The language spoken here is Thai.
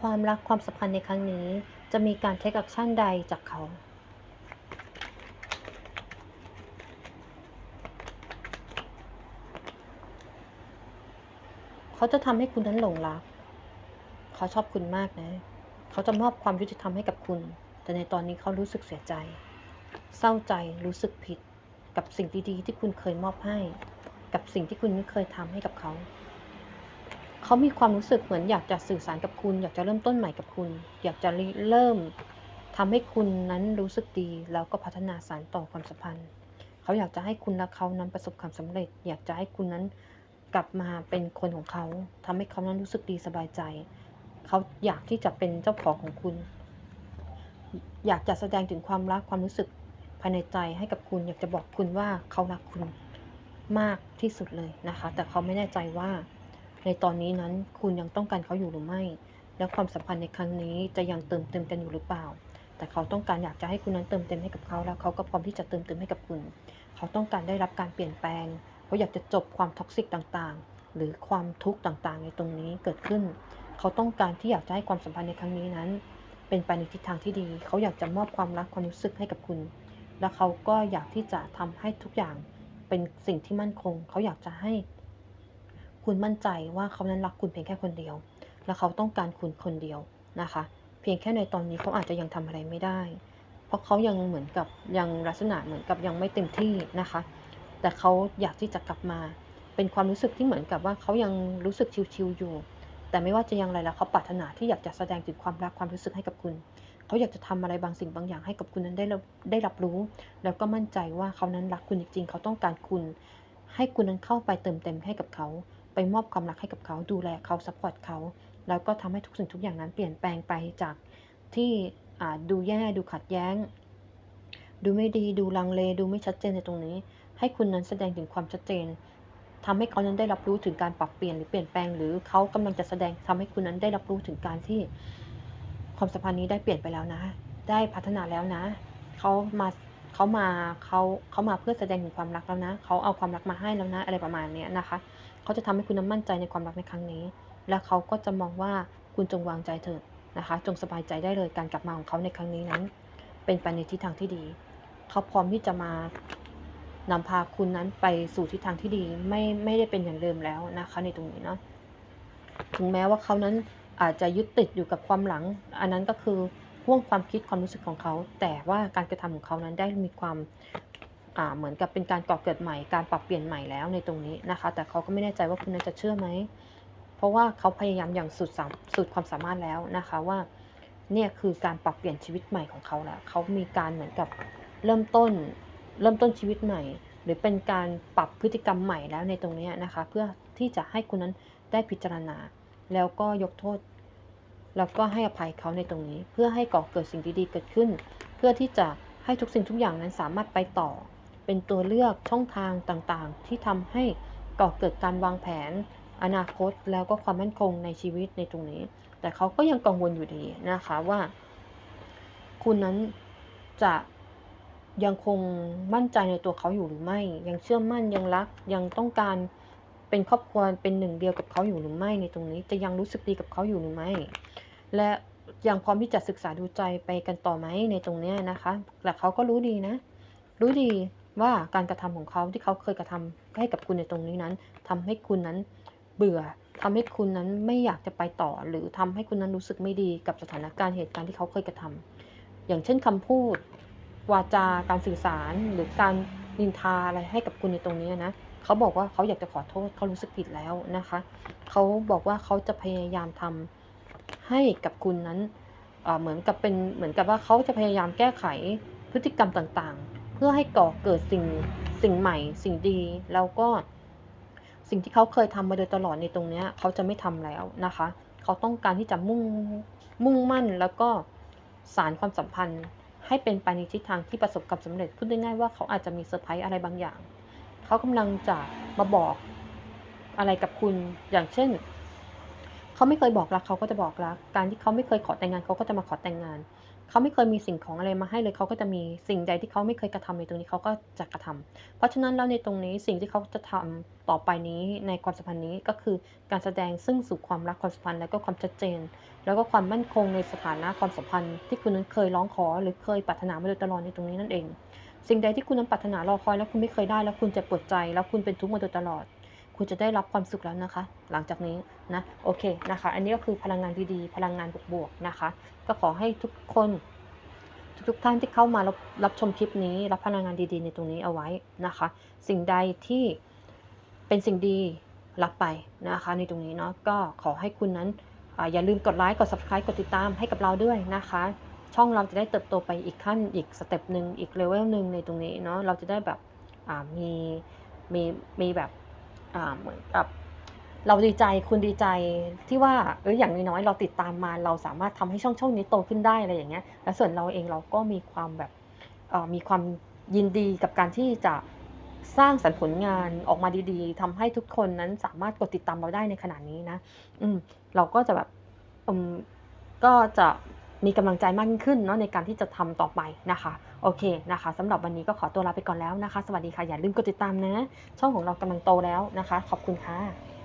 ความรักความสัมพันธ์ในครั้งนี้ จะมีการเทคแอคชั่นใดจากเขาเขาจะทำให้คุณนั้นหลงรัก เขาชอบคุณมากนะ เขาจะมอบความยุติธรรมให้กับคุณ แต่ในตอนนี้เขารู้สึกเสียใจ เศร้าใจ รู้สึกผิด กับสิ่งดีๆที่คุณเคยมอบให้ กับสิ่งที่คุณไม่เคยทำให้กับเขา เขามีความรู้สึกเหมือนอยากจะสื่อสารกับคุณ อยากจะเริ่มต้นใหม่กับคุณ อยากจะเริ่มทำให้คุณนั้นรู้สึกดี แล้วก็พัฒนาสารต่อความสัมพันธ์ เขาอยากจะให้คุณและเขานั้นประสบความสำเร็จ อยากจะให้คุณนั้นกลับมาเป็นคนของเขาทำให้เขานั้นรู้สึกดีสบายใจ เขาอยากที่จะเป็นเจ้าของของคุณ อยากจะแสดงถึงความรักความรู้สึกภายในใจให้กับคุณ อยากจะบอกคุณว่าเขารักคุณมากที่สุดเลยนะคะ แต่เขาไม่แน่ใจว่า ในตอนนี้นั้นคุณยังต้องการเขาอยู่หรือไม่ แล้วความสัมพันธ์ในครั้งนี้จะยังเติมเต็มกันอยู่หรือเปล่า แต่เขาต้องการอยากจะให้คุณนั้นเติมเต็มให้กับเขาแล้วเขาก็พร้อมที่จะเติมเต็มให้กับคุณ เขาต้องการได้รับการเปลี่ยนแปลง เขาอยากจะจบความท็อกซิกต่างๆ หรือความทุกข์ต่างๆ ในตรงนี้เกิดขึ้น เขาต้องการที่อยากจะให้ความสัมพันธ์ในครั้งนี้นั้น เป็นไปในทิศทางที่ดี เขาอยากจะมอบความรักความรู้สึกให้กับคุณ และเขาก็อยากที่จะทำให้ทุกอย่างเป็นสิ่งที่มั่นคง เขาอยากจะให้ คุณมั่นใจว่าเขานั้นรักคุณเพียงแค่คนเดียว และเขาต้องการคุณคนเดียวนะคะ เพียงแค่ในตอนนี้เขาอาจจะยังทำอะไรไม่ได้ เพราะเขายังเหมือนกับยังลักษณะเหมือนกับยังไม่เต็มที่นะคะ แต่เขาอยากที่จะกลับมา เป็นความรู้สึกที่เหมือนกับว่าเขายังรู้สึกชิวๆอยู่ แต่ไม่ว่าจะยังไรแล้วเขาปรารถนาที่อยากจะแสดงถึงความรักความรู้สึกให้กับคุณเขาอยากจะทำอะไรบางสิ่งบางอย่างให้กับคุณนั้นได้รับได้รับรู้ แล้วก็มั่นใจว่าเขานั้นรักคุณจริงๆ เขาต้องการคุณ ให้คุณนั้นเข้าไปเติมเต็มให้กับเขา ไปมอบความรักให้กับเขาดูแลเขาซัพพอร์ตเขา แล้วก็ทำให้ทุกสิ่งทุกอย่างนั้นเปลี่ยนแปลงไปจากที่ดูแย่ดูขัดแย้ง ดูไม่ดีดูลังเล ดูไม่ชัดเจนในตรงนี้ ให้คุณนั้นแสดงถึงความชัดเจนทำให้เขานั้นได้รับรู้ถึงการปรับเปลี่ยนหรือเปลี่ยนแปลง หรือเขากำลังจะแสดงทำให้คุณนั้นได้รับรู้ถึงการที่ความสัมพันธ์นี้ได้เปลี่ยนไปแล้วนะ ได้พัฒนาแล้วนะ เขามาเขามาเขาเขามาเพื่อแสดงถึงความรักแล้วนะ เขาเอาความรักมาให้แล้วนะ อะไรประมาณนี้นะคะ เขาจะทำให้คุณนั้นมั่นใจในความรักในครั้งนี้ และเขาก็จะมองว่าคุณจงวางใจเถิดนะคะ จงสบายใจได้เลยการกลับมาของเขาในครั้งนี้นั้น เป็นไปในทิศทางที่ดี เขาพร้อมที่จะมานำพาคุณนั้นไปสู่ทิศทางที่ดีไม่ไม่ได้เป็นอย่างเดิมแล้วนะคะในตรงนี้เนาะถึงแม้ว่าเขานั้นอาจจะยึดติดอยู่กับความหลัง อันนั้นก็คือห่วงความคิดความรู้สึกของเขา แต่ว่าการกระทำของเขานั้นได้มีความ เหมือนกับเป็นการก่อเกิดใหม่ การปรับเปลี่ยนใหม่แล้วในตรงนี้นะคะ แต่เขาก็ไม่แน่ใจว่าคุณนั้นจะเชื่อไหม เพราะว่าเขาพยายามอย่างสุดสามสุดความสามารถแล้วนะคะว่าเนี่ยคือการปรับเปลี่ยนชีวิตใหม่ของเขาแล้วเขามีการเหมือนกับเริ่มต้นเริ่มต้นชีวิตใหม่ หรือเป็นการปรับพฤติกรรมใหม่แล้วในตรงนี้นะคะ เพื่อที่จะให้คุณนั้นได้พิจารณา แล้วก็ยกโทษ แล้วก็ให้อภัยเขาในตรงนี้ เพื่อให้ก่อเกิดสิ่งดีๆเกิดขึ้น เพื่อที่จะให้ทุกสิ่งทุกอย่างนั้นสามารถไปต่อ เป็นตัวเลือกช่องทางต่างๆ ที่ทำให้ก่อเกิดการวางแผน อนาคตแล้วก็ความมั่นคงในชีวิตในตรงนี้ แต่เขาก็ยังกังวลอยู่ดีนะคะว่า คุณนั้นจะยังคงมั่นใจในตัวเขาอยู่หรือไม่ ยังเชื่อมั่นยังรักยังต้องการเป็นครอบครัวเป็นหนึ่งเดียวกับเขาอยู่หรือไม่ในตรงนี้จะยังรู้สึกดีกับเขาอยู่หรือไม่ และยังพร้อมที่จะศึกษาดูใจไปกันต่อไหมในตรงนี้นะคะ แต่เขาก็รู้ดีนะ รู้ดี ว่าการกระทำของเขาที่เขาเคยกระทำให้กับคุณในตรงนี้นั้นทำให้คุณนั้นเบื่อทำให้คุณนั้นไม่อยากจะไปต่อ หรือทำให้คุณนั้นรู้สึกไม่ดีกับสถานการณ์เหตุการณ์ที่เขาเคยกระทำอย่างเช่นคำพูด วาจาการสื่อสารหรือการนินทาอะไรให้กับคุณในตรงนี้นะเขาบอกว่าเขาอยากจะขอโทษเขารู้สึกผิดแล้วนะคะเขาบอกว่าเขาจะพยายามทำให้กับคุณนั้นเอ่อเหมือนกับเป็นเหมือนกับว่าเขาจะพยายามแก้ไขพฤติกรรมต่างๆ เพื่อให้ก่อเกิดสิ่งสิ่งใหม่ สิ่งดีแล้วก็สิ่งที่เขาเคยทำมาโดยตลอดในตรงเนี้ยเขาจะไม่ทำแล้วนะคะ เขาต้องการที่จะมุ่งมุ่งมั่นแล้วก็สารความสัมพันธ์ ให้เป็นไปในทิศทางที่ประสบความสำเร็จพูดง่ายๆว่าเขาอาจจะมีเซอร์ไพรส์อะไรบางอย่าง เขากำลังจะมาบอกอะไรกับคุณอย่างเช่น เขาไม่เคยบอกรักเขาก็จะบอกรัก การที่เขาไม่เคยขอแต่งงานเขาก็จะมาขอแต่งงาน เขาไม่เคยมีสิ่งของอะไรมาให้เลยเขาก็จะมีสิ่งใดที่เขาไม่เคยกระทำในตรงนี้เขาก็จะกระทำเพราะฉะนั้นแล้วในตรงนี้สิ่งที่เขาจะทำต่อไปนี้ในความสัมพันธ์นี้ก็คือการแสดงซึ่งสู่ความรักความสัมพันธ์แล้วก็ความชัดเจน แล้วก็ความมั่นคงในสถานะความสัมพันธ์ ที่คุณนั้นเคยร้องขอ หรือเคยปรารถนามาโดยตลอดในตรงนี้นั่นเอง สิ่งใดที่คุณนั้นปรารถนารอคอยแล้วคุณไม่เคยได้แล้วคุณจะปวดใจ แล้วคุณเป็นทุกข์มาโดยตลอด คุณจะได้รับความสุขแล้วนะคะ หลังจากนี้นะโอเคนะคะ อันนี้ก็คือพลังงานดีๆ พลังงานบวกๆนะคะ ก็ขอให้ทุกคนทุกๆท่านที่เข้ามารับรับชมคลิปนี้ รับพลังงานดีๆ ในตรงนี้เอาไว้นะคะ สิ่งใดที่เป็นสิ่งดีรับไปนะคะ ในตรงนี้เนาะก็ขอให้คุณนั้นออย่าลืมกดไลค์กด subscribe กดติดตามให้กับเราด้วยนะคะ ช่องเราจะได้เติบโตไปอีกขั้นอีกสเต็ปหนึ่งอีกเลเวลหนึ่งในตรงนี้เนาะเราจะได้แบบมีมีมีแบบ เหมือนกับ เราดีใจคุณดีใจที่ว่าเอออย่างน้อยๆเราติดตามมา เราสามารถทำให้ช่องช่องนี้โตขึ้นได้อะไรอย่างเงี้ย แล้วส่วนเราเองเราก็มีความแบบมีความยินดีกับการที่จะสร้างสรรค์ผลงานออกมาดีๆทำให้ทุกคนนั้นสามารถกดติดตามเราได้ในขณะนี้นะ อืม เราก็จะแบบ อืม ก็จะ มีกำลังใจมากยิ่งขึ้นเนาะในการที่จะทำต่อไปนะคะโอเคนะคะสำหรับวันนี้ก็ขอตัวลาไปก่อนแล้วนะคะ สวัสดีค่ะอย่าลืมกดติดตามนะ ช่องของเรากำลังโตแล้วนะคะ ขอบคุณค่ะ